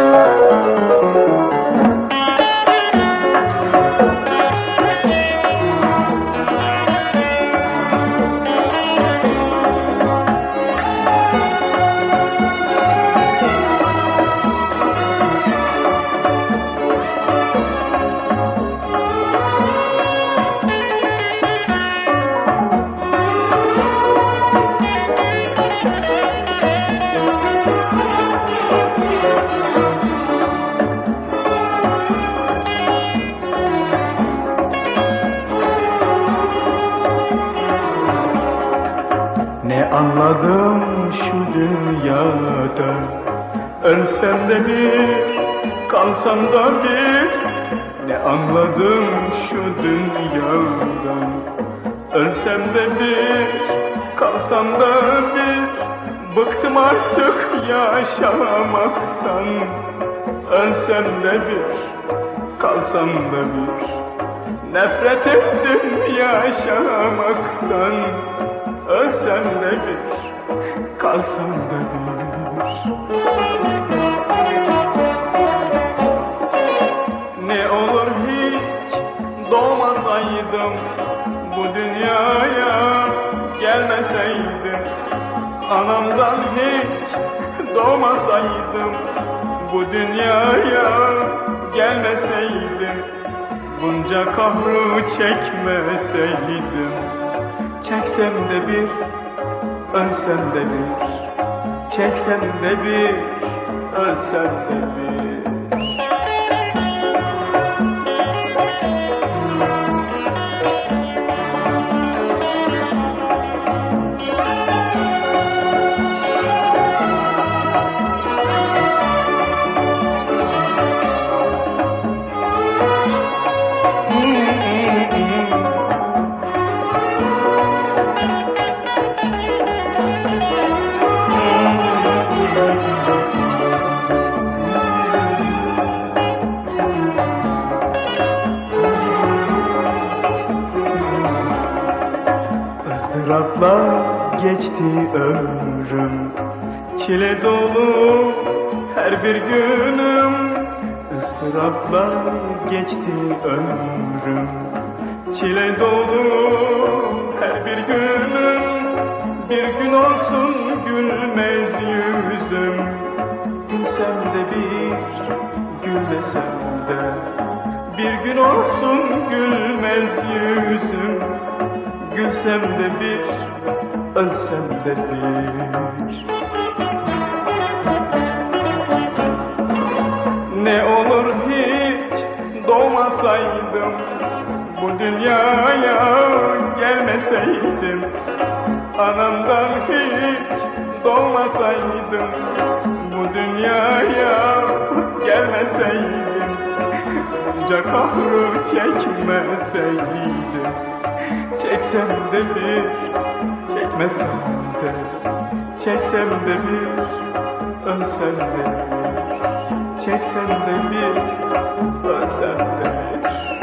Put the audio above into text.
Ne anladım şu dünyada. Ölsem de bir, kalsam da bir. Ne anladım şu dünyadan Ölsem de bir, kalsam da bir. Bıktım artık yaşamaktan. Ölsem de bir, kalsam da bir Nefret ettim yaşamaktan. Ölsem de bir, kalsam da bir. Ne olur hiç doğmasaydım Bu dünyaya gelmeseydim. Anamdan hiç doğmasaydım Bu dünyaya gelmeseydim Bunca kahrı çekmeseydim Çeksem de bir, ölsem de bir. Çeksem de bir, ölsem de bir ızdırapla geçti ömrüm. Çile dolu her bir günüm. Izdırapla geçti ömrüm. Çile dolu her bir günüm. Bir gün olsun gülmez yüzüm. Gülsem de bir, gülmesem de. Bir gün olsun gülmez yüzüm Gülsem de bir, ölsem de bir. Ne olur hiç doğmasaydım Bu dünyaya gelmeseydim. Anamdan hiç doğmasaydım Bu dünyaya gelmeseydim Bunca kahrı çekmeseydim Çeksem de bir, çekmesem de Çeksem de bir, ölsem de Çeksem de bir, ölsem de bir